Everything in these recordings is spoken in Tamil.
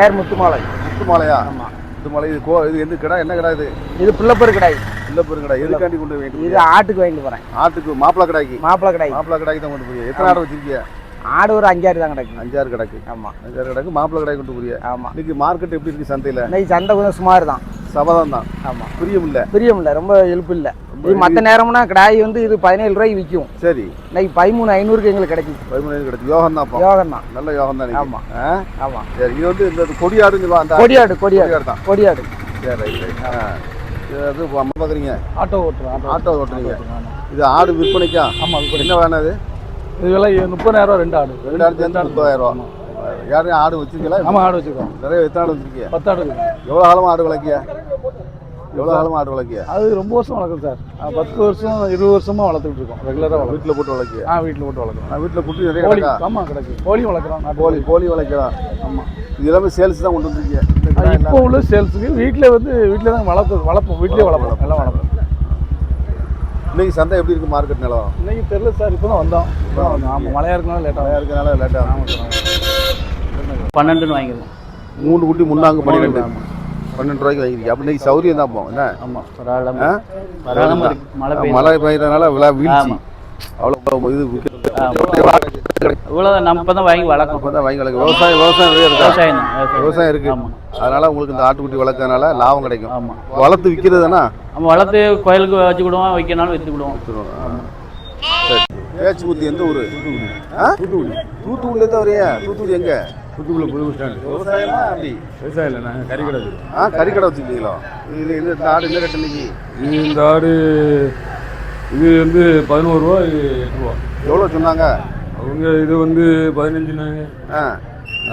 பேர் முத்துமாலை. முத்து மாலையா ஆமா. முத்து மாலை இது கோ இது எந்த கடை என்ன கடை இது? இது பிள்ளைப்பரு கடாய் பெரும் கடை. எதுக்காண்டி கொண்டு போய் இது ஆட்டுக்கு வாங்கிட்டு போறேன். ஆட்டுக்கு மாப்பிளை கடைக்கு மாப்பிள்ளை கடாய் மாப்பிளை கடைக்கு தான் கொண்டு போய் எத்தனை ஆடு வச்சிருக்கீங்க ஆடு ஒரு அஞ்சாறு தான் கிடக்கு. அஞ்சாறு கடைக்கு. ஆமா. அஞ்சாறு கடைக்கு. மாப்பிளை கடைக்கு கொண்டு போய் ஆமா. இன்னைக்கு மார்க்கெட் எப்படி இருக்கு சந்தையில? இன்னைக்கு சந்தை கொஞ்சம் சுமார் தான். சபதம் தான். ஆமா. பிரியம் இல்ல பிரியம் இல்லை ரொம்ப இழுப்பு இல்லை. இது மற்ற நேரம்னா கடாய் வந்து இது பதினேழு ரூபாய்க்கு விற்கும் சரி. இன்னைக்கு பதிமூணு ஐநூறுக்கு எங்களுக்கு கிடைக்கும். பதிமூணு கிடைக்கும். யோகம் தான் யோகம் தான் நல்ல யோகம் தான் ஆமா. ஆ? ஆமா. சரி இது வந்து இந்த கொடியாடுன்னு அந்த கொடியாடு கொடியாடு. தான். கொடியாடு. சரி ரைட் ரைட். இது அம்மா பார்க்குறீங்க. ஆட்டோ ஓட்டுறோம் ஆட்டோ ஓட்டுறீங்க. இது ஆடு விற்பனைக்கா? ஆமா என்ன வேணும் அது இது விலை முப்பதாயிரம் ரூபா ரெண்டு ஆடு. ரெண்டு ஆடு. சேர்ந்து முப்பதாயிரம் ரூபா. யாரும் ஆடு வச்சிருக்கீங்களா? ஆமா ஆடு வச்சுருக்கோம். நிறைய எத்தனை ஆடு வச்சிருக்கீங்க? பத்து ஆடு. எவ்வளோ காலமா ஆடு வளர்க்கிய எவ்வளோ காலமா ஆடு வளர்க்கிய? அது ரொம்ப வருஷம் வளர்க்குது சார். பத்து வருஷம் இருபது வருஷமா வளர்த்துட்டு இருக்கோம் ரெகுலராக வளர்க்கும் வீட்டில் போட்டு வளர்க்கிய? ஆ வீட்டில் போட்டு வளர்க்குறோம். நான் வீட்டில் குட்டி நிறைய கோழி கிடக்கா? ஆமா கிடக்கு. கோழி வளர்க்குறோம் நாட்டு கோழி கோழி. வளர்க்கலாம் ஆமா. இது எல்லாமே சேல்ஸ் தான் கொண்டு வந்திருக்கீங்க இப்போ உள்ள சேல்ஸுக்கு வீட்டில் வந்து வீட்டில் தான் வளர்த்து வளர்ப்போம் வீட்டிலே வளர்ப்போம் எல்லாம் வளர்ப்போம். இன்னைக்கு சந்தை எப்படி இருக்கு மார்க்கெட் நிலவரம் இன்னைக்கு தெரியல சார் இப்போ தான் வந்தோம் இப்போ ஆமாம் மழையாக இருக்கனால லேட்டாக நிறையா இருக்கனால லேட்டாக பன்னெண்டுன்னு வாங்கிடுவோம் மூணு குட்டி முன்னாங்க பன்னிரெண்டு பன்னெண்டு ரூபாய்க்கு வாங்கிருக்கீங்க அப்போ இன்னைக்கு சௌரியம் தான் போகும் என்ன? ஆமாம் பரவாயில்ல மழை மழை பெய்யறதுனால விழா வீழ்ச்சி. ஆமா. அவ்வளோ இது இவ்வளோ நம்ம இப்போ தான் வாங்கி வளர்க்கோம் அப்போ தான் வாங்கி வளர்க்க விவசாயம் விவசாயம் இருக்கா? விவசாயம் விவசாயம். இருக்கு. ஆமாம் அதனால உங்களுக்கு இந்த ஆட்டுக்குட்டி வளர்க்கறதுனால லாபம் கிடைக்கும். ஆமாம் வளர்த்து விற்கிறதுனா நம்ம வளர்த்து கோயிலுக்கு வச்சுக்கிடுவோம் வைக்கனாலும் விற்றுக்கிடுவோம் சரி. பேச்சு ஊத்தி எந்த ஊர்? ஆ? தூத்துக்குடி. தூத்துக்குடியில தான் வரையா தூத்துக்குடி எங்க? தூத்துக்குள்ள புது பஸ் ஸ்டாண்டு விவசாயமா அப்படி? விவசாயம் இல்லை நாங்கள் கறிக்கடை. ஆ கறிக்கடை வச்சுருக்கீங்களா? இது இந்த ஆடு என்ன ரேட் இன்னைக்கு? இது இந்த ஆடு இது வந்து பதினோரு ரூபா இது எட்டு ரூபா. எவ்வளோ சொன்னாங்க? அவங்க இது வந்து பதினஞ்சுனாங்க ஆ.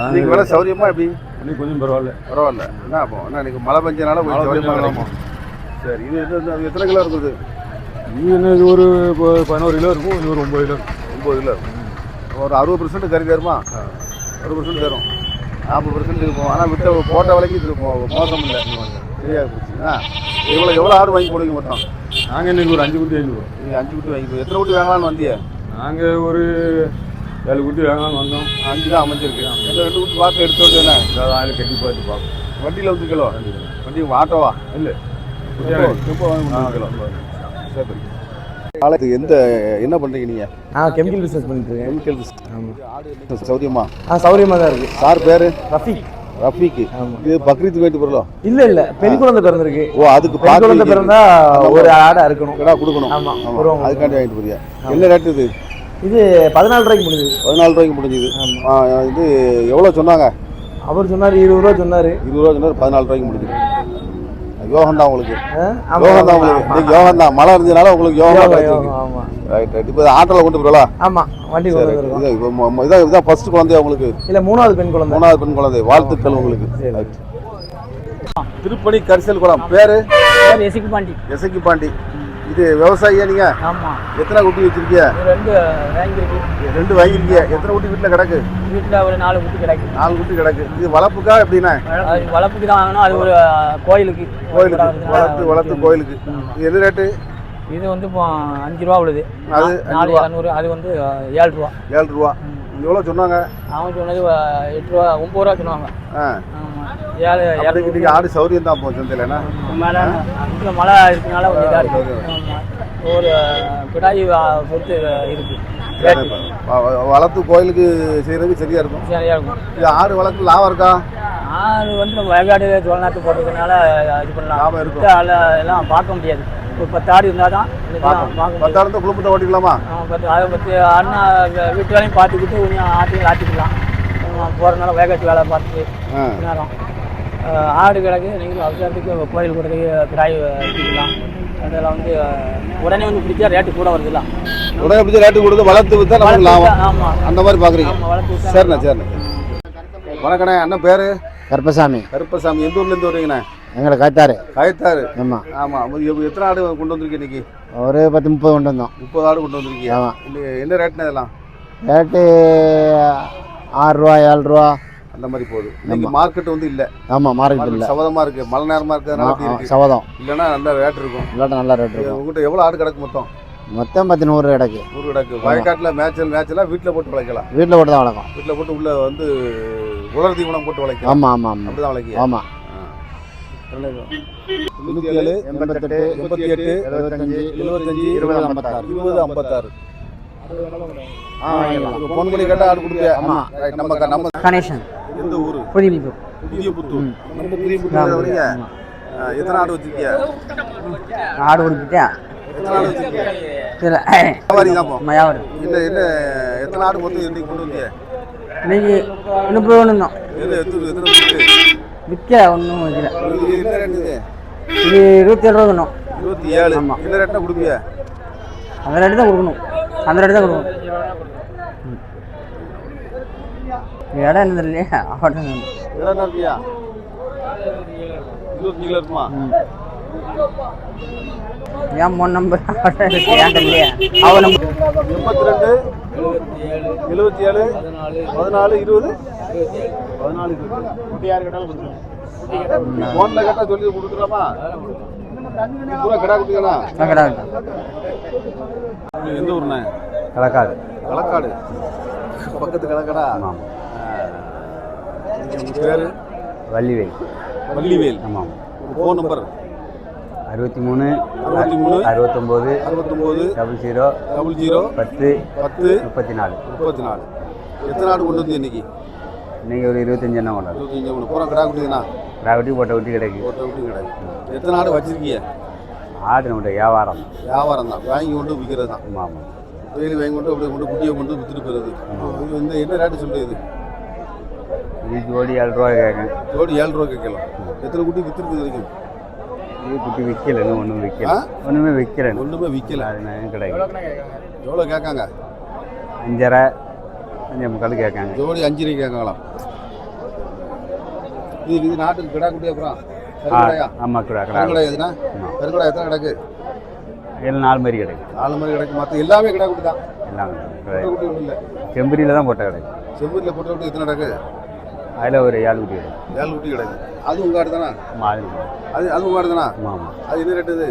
இன்னைக்கு விலை சௌரியமா எப்படி? இன்னைக்கு கொஞ்சம் பரவாயில்ல. பரவாயில்ல. என்ன அப்போ என்ன இன்னைக்கு மழை பெஞ்சனால கொஞ்சம் சௌரியமா பெஞ்சனால, கிடைக்கும்? சரி இது எத்தனை கிலோ இருக்குது? இது என்ன இது ஒரு பதினோரு கிலோ இருக்கும் இது ஒரு ஒம்பது கிலோ. ஒம்பது கிலோ. ஒரு அறுபது பர்சன்ட் கறி தருமா? அறுபது பர்சன்ட் தரும் நாற்பது பர்சன்ட் இருக்கும் ஆனால் விட்ட போட்ட விலைக்கு இது மோசம் இல்லை சரியா போச்சு. ஆ எவ்வளோ எவ்வளோ ஆடு வாங்கி போடுவீங்க மொத்தம்? நாங்கள் இன்னைக்கு ஒரு அஞ்சு குட்டி வாங்கிடுவோம் நீங்கள் அஞ்சு குட்டி வாங்கி எத்தனை குட்டி வாங்கலாம்னு வந்தியே? நாங்கள் ஒரு ஏழு குட்டி வாங்கலாம்னு வந்தோம். அஞ்சு தான் அமைஞ்சிருக்கு. ரெண்டு குட்டி பார்த்து எடுத்து விட்டு என்ன? அதாவது ஆயில் கட்டி பார்த்து பார்ப்போம். வண்டியில் வந்து கிலோ வண்டி ஆட்டோவா? இல்லை. எப்போ? வாங்கி கிலோ சரி. காலத்துக்கு எந்த என்ன பண்ணுறீங்க நீங்கள் நான் கெமிக்கல் பிஸ்னஸ் பண்ணிட்டு இருக்கேன். கெமிக்கல் சௌரியமா? ஆ சௌரியமாக தான் இருக்கு. சார் பேர்? ரஃபீக். ரஃபீக்கு. இது பக்ரீத் வேண்டி பொருளோ? இல்ல இல்ல பெண் குழந்தை பிறந்திருக்கு. ஓ அதுக்கு பெண் குழந்தை பிறந்தா ஒரு ஆடை அறுக்கணும். கடா கொடுக்கணும். ஆமா, அதுக்காண்டி வாங்கிட்டு போறியா? என்ன ரேட் இது? இது பதினாலு ரூபாய்க்கு முடியுது பதினாலு ரூபாய்க்கு முடிஞ்சுது. ஆ, இது எவ்வளோ சொன்னாங்க? அவர் சொன்னார் இருபது ரூபா சொன்னாரு. இருபது ரூபா சொன்னார் பதினாலு ரூபாய்க்கு முடிஞ்சுது. யோகம் தான் உங்களுக்கு யோகம் தான் உங்களுக்கு. இன்னைக்கு யோகம் தான் மழை இருந்ததுனால உங்களுக்கு யோகம் ரைட் ரைட் இப்போ ஆட்டோவில் கொண்டு போயிடலாம் ஆமா வண்டி கொண்டு இதான் இதான் ஃபர்ஸ்ட் குழந்தையா உங்களுக்கு? இல்ல மூணாவது பெண் குழந்தை. மூணாவது பெண் குழந்தை. வாழ்த்துக்கள் உங்களுக்கு. ரைட். திருப்பணி கரிசல் குளம். பேரு? எசிக்கு பாண்டி எசக்கி பாண்டி இது விவசாயியா நீங்க? ஆமாம் எத்தனை குட்டி வச்சிருக்கீங்க ரெண்டு வாங்கியிருக்கு ரெண்டு வாங்கிருக்கீங்க எத்தனை குட்டி வீட்டில் கிடக்கு? வீட்டில் ஒரு நாலு குட்டி கிடைக்கும் நாலு குட்டி கிடக்கு. இது வளர்ப்புக்கா எப்படின்னா வளர்ப்புக்கு தான் வாங்கணும். அது ஒரு கோயிலுக்கு. கோயிலுக்கு. வளர்த்து வளர்த்து கோயிலுக்கு. இது என்ன ரேட்டு? இது வந்து இப்போ அஞ்சு ரூபா உள்ளது அது நாலு இரநூறு. அது வந்து ஏழு ரூபா. ஏழு ரூபா. எவ்வளோ சொன்னாங்க? அவன் சொன்னது எட்டு ரூபா ஒம்பது ரூபா சொன்னாங்க. ஆ. ஏழு ஆடு சௌரியம் தான் போச்சு என்ன மேலே அங்கே மழை இருக்கனால கொஞ்சம் இதாக இருக்கு ஆமா. ஒரு பிடாயி வ- பொறுத்து இருக்கு. ரேட்டு வ- வ- வளர்த்து கோயிலுக்கு செய்யறதுக்கு சரியா இருக்கும். சரியா இருக்கும். இது ஆடு வளர்த்து லாபம் இருக்கா? ஆறு வந்து நம்ம வயக்காடு சோழநாட்டு போடுறதுனால இது பண்ணலாம். லாபம் இருக்கும். எல்லாம் பார்க்க முடியாது. ஒரு பத்து ஆடு இருந்தால் தான் பத்தாயிரத்தை குடும்பத்தை ஓட்டிக்கலாமா? பத்து அதை பத்து அண்ணா வீட்டு வேலையும் பார்த்துக்கிட்டு கொஞ்சம் ஆட்டையும் ஆட்டிக்கலாம் போகிறதுனால வேகாட்டு வேலை பார்த்துட்டு ஆ. நேரம் ஆடு கிடக்கு நீங்கள் அவசரத்துக்கு கோயில் கூடத்துக்கு கிராய் வச்சுக்கலாம் அதெல்லாம் வந்து உடனே வந்து பிடிச்சா ரேட்டு கூட வருதுல்ல உடனே பிடிச்ச ரேட்டு கொடுத்து வளர்த்து வித்தா நமக்கு லாபம். ஆமாம் அந்த மாதிரி விட்டா சரிண்ணா சரிண்ணா. வணக்கண்ணே அண்ணன் பேரு? கருப்பசாமி. கருப்பசாமி. எந்த ஊர்ல இருந்து வரீங்கண்ணே? எங்களை காத்தாரு கயத்தாறு ஆமாம் ஆமா. அப்ப எவ்வ- எத்தனை ஆடு கொண்டு வந்திருக்கீங்க இன்னைக்கு? ஒரு பத்து முப்பது கொண்டு வந்தோம். முப்பது ஆடு கொண்டு வந்திருக்கீங்க. ஆமா. இன்னைக்கு என்ன ரேட்னா இதெல்லாம்? ரேட்டு ஆறு ரூபா ஏழு ரூபா. அந்த மாதிரி போகுது. இன்னைக்கு மார்க்கெட் வந்து இல்ல. ஆமாம் மார்க்கெட் இல்லை. சவதமா இருக்கு. மழை நேரமா இருக்கிறதுனால அப்படி இருக்கு. சவதம் இல்லைன்னா நல்ல ரேட் இருக்கும். இல்லாட்ட நல்ல ரேட் இருக்கும். உங்ககிட்ட எவ்வளவு ஆடு கிடக்கு மொத்தம்? மொத்தம் பத்து நூறு கிடக்கு. நூறு கிடக்கு. வயக்காட்டுல மேட்சல் மேட்செல்லாம் வீட்டுல போட்டு வளர்க்கலாம் வீட்டில் போட்டு தான் வளர்க்கும். வீட்டுல போட்டு உள்ள வந்து உலர் தீவனம் போட்டு வளைக்கும் ஆமாம் ஆமாம் ஆமாம் அப்படிதான் வளைக்கிய? ஆமாம் தொண்ணூற்றி ஏழு எண்பத்தெட்டு எண்பத்தி எட்டு எழுபத்தஞ்சு எழுபத்தஞ்சு இருபது ஐம்பத்தாறு. இருபது ஐம்பத்தாறு. ஃபோன் பண்ணி கேட்டால் ஆடு கொடுப்பியா ஆமா. ரைட் நம்ம நம்ம கணேசன். எந்த ஊர்? புதுமிப்பு புதிய புத்தூர் நம்ம வரீங்க எத்தனை ஆடு வச்சிருக்கிய? ஆடு என்ன என்ன எத்தனை ஆடு மொத்தம் இன்னைக்கு கொண்டு வந்தீங்க இன்னைக்கு தான். எது எத்தனை எத்தனை இருக்கு? விற்க ஒன்றும் வைக்கல. இது இருபத்தி ஏழு ரூபா வேணும் இருபத்தி ஏழு ஆமா. என்ன ரேட்னா கொடுப்பிய? அந்த ரேட்டு தான் கொடுக்கணும். அந்த ரேட்டு தான் கொடுக்கணும். இடம் என்ன தெரியலையா ஆட்டம் எவ்வளோ இருக்கியா இருபத்தி கிலோ இருக்குமா? ஏன் ஃபோன் நம்பர்? ஏன் தெரியலையா அவ நம்பர் எண்பத்தி ரெண்டு எழுபத்தி ஏழு பதினாலு இருபது பதினாலு ஃபோனில் கேட்டால் சொல்லி கொடுத்துலாமா பூரா கடா குட்டிங்களா கிடையாது எந்த ஊர்ண்ணே? கலக்காது களக்காடு. பக்கத்து களக்கடா? ஆமாம் பேர்? வள்ளிவேல். வள்ளிவேல். ஆமாம் ஃபோன் நம்பர்? அறுபத்தி மூணு அறுபத்தி மூணு அறுபத்தொம்போது அறுபத்தொம்போது டபுள் ஜீரோ டபுள் ஜீரோ பத்து பத்து முப்பத்தி நாலு. முப்பத்தி நாலு. எத்தனை ஆடு கொண்டு வந்து இன்னைக்கு? இன்னைக்கு ஒரு இருபத்தஞ்சு எண்ணம் கொண்டாடு. இருபத்தஞ்சு ஒன்று. பூரா கடா குட்டிங்கண்ணா ராவட்டி போட்ட ஊட்டி கிடைக்கு. ஒரு குட்டி கிடையாது எத்தனை ஆடு வச்சிருக்கீங்க? ஆடு நம்மகிட்ட வியாபாரம். வியாபாரம் தான். வாங்கி கொண்டு விற்கிறது தான். ஆமாம் ஆமாம் டெய்லி வாங்கி கொண்டு அப்படியே கொண்டு குட்டியை கொண்டு வித்துட்டு போயிருது இது இந்த என்ன ரேட்டு சொல்லுது இது? ஜோடி ஏழு ரூபா கேட்கேன் ஜோடி ஏழு ரூபா கேட்கலாம். எத்தனை குட்டி வித்துருக்கு வரைக்கும் குட்டி விற்கல இன்னும் ஒன்றும் விற்கல? ஒன்றுமே விற்கல ஒன்றுமே விற்கல அது கிடைக்கும் எவ்வளோ கேட்காங்க? அஞ்சரை அஞ்சே முக்கால் கேட்காங்க. ஜோடி அஞ்சு ரூபாய் கேட்கலாம். இது இது நாட்டுக்கு கிடா குட்டி அப்புறம் ஆமாம் கூட கருங்கடா எதுனா? ஆமாம் கருங்கடா எத்தனை கிடக்கு? இதில் நாலு மாதிரி கிடைக்கும் நாலு மாதிரி கிடக்கு. மற்ற எல்லாமே கிடா குட்டி தான். எல்லாம் கிடா செம்பரியில் தான் போட்ட கிடைக்கும் செம்பூரில் போட்ட குட்டி எத்தனை கிடக்கு? அதில் ஒரு ஏழு குட்டி கிடைக்கும். ஏழு குட்டி கிடக்கு அது உங்கள் ஆடு தானே? மாடு அது அது உங்கள் ஆடு தானே? ஆமாம் அது என்ன ரேட்டு இது?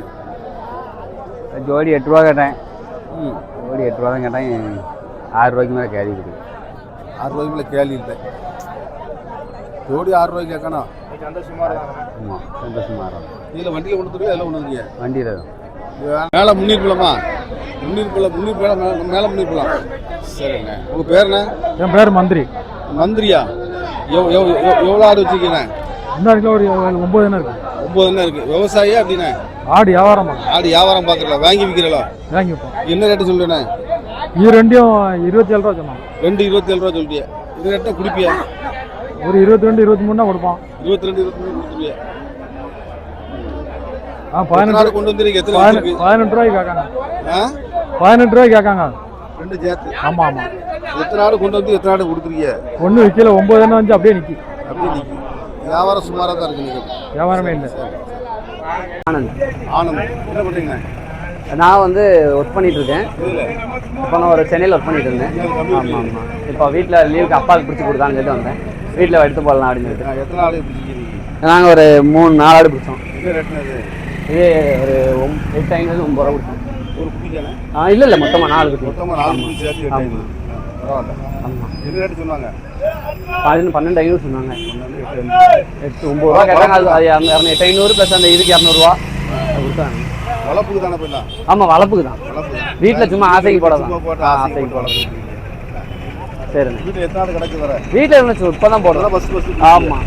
ஜோடி எட்டு ரூபா கேட்டேன். ம். ஜோடி எட்டு ரூபா தான் கேட்டேன். ஆறு ரூபாய்க்கு மேலே கேரி இருக்குது ஆறு ரூபாய்க்கு மேலே கேள்வி இல்லை. ஜோடி ஆறு ரூபாய்க்கு கேட்கணும். ஆமாம் சந்தோஷமாக இருக்கும். இதில் வண்டியில் கொண்டு வந்துருக்கீங்க எல்லாம் கொண்டு வந்துருக்கீங்க? வண்டியில் தான். மேலே முன்னீர் போலாமா முன்னீர் போல முன்னீர் மேலே மேலே முன்னீர் போலாம் சரிங்க. உங்கள் பேர் என்ன? என் பேர் மந்திரி. மந்திரியா? எவ்வளோ ஆடு வச்சுருக்கீங்க? இடத்துல ஒரு ஒம்பது என்ன இருக்கு. ஒம்பது என்ன இருக்குது விவசாயியா அப்படின்னா? ஆடு வியாபாரம்? ஆடு வியாபாரம் பார்க்குறல வாங்கி விற்கிறலோ வாங்கி வைப்போம். என்ன ரேட்டு சொல்லுண்ணே? இது ரெண்டையும் இருபத்தி ஏழு ரூபா சொன்னாங்க. ரெண்டு இருபத்தி ஏழு ரூபா சொல்லிட்டியா. இது ரேட்டை குடிப்பியா? ஒரு இருபத்தி ரெண்டு இருபத்தி மூணு தான் கொடுப்போம் இருபத்தி ரெண்டு இருபத்தி மூணு கொடுத்துருவியா ஆ பதினெட்டு கொண்டு வந்துருக்கீங்க? பதினெட்டு ரூபாய்க்கு கேட்காங்க. ஆ? பதினெட்டு ரூபாய்க்கு கேட்காங்க. ரெண்டு சேர்த்து. ஆமாம் ஆமாம் எத்தனை ஆடு கொண்டு வந்து எத்தனை ஆடு கொடுத்துருக்கீங்க ஒன்றும் விற்கல ஒம்பது என்ன வந்து அப்படியே நிற்கி அப்படியே நிற்கும் வியாபாரம் சுமாராக தான் இருக்கு நீங்கள் வியாபாரமே இல்லை. ஆனந்த். ஆனந்த் என்ன பண்ணுறீங்க நான் வந்து ஒர்க் பண்ணிட்டு இருக்கேன். இப்போ நான் ஒரு சென்னையில் ஒர்க் பண்ணிட்டு இருந்தேன். ஆமாம் ஆமாம் இப்போ வீட்டில் லீவுக்கு அப்பாவுக்கு பிடிச்சி கொடுத்தான்னு சொல்லிட்டு வந்தேன். வீட்டில் எடுத்து போடலாம் அப்படின்னு சொல்லிட்டு. எத்தனை ஆடு பிடிச்சிருக்கீங்க நாங்கள் ஒரு மூணு நாலு ஆடு பிடிச்சோம். இது ஒரு எட்டு ஐநூறு ஒம்பது ரூபா கொடுத்தோம். ஒரு குட்டிக்கானே ஆ இல்லை இல்லை மொத்தமாக நாலு குட்டி மொத்தமாக நாலு குட்டி சேர்த்து எட்டு ஆமா. ஐநூறு. பரவாயில்ல. ஆமாம் என்ன ரேட்டு சொன்னாங்க? பதினொன்று பன்னெண்டு ஐநூறு சொன்னாங்க. எட்டு ஒம்பது ரூபா கேட்டாங்க. அது அது இரநூ- இரநூ- எட்டு ஐநூறு ப்ளஸ் அந்த இதுக்கு இரநூறுவா கொடுத்தாங்க. வளர்ப்புக்கு தானே போயிடலாம் ஆமாம் வளர்ப்புக்கு தான். வீட்டில் சும்மா ஆசைக்கு போட சும்மா தான் போட்டு ஆ, ஆசைக்கு ஆசைக்கு போட வளர்ப்பு சரிண்ணே. வீட்டில் எத்தனை ஆடு கிடக்கு வர வீட்டில் இருந்துச்சு இப்போ தான் போடுறோம் பஸ் பஸ் ஆமாம்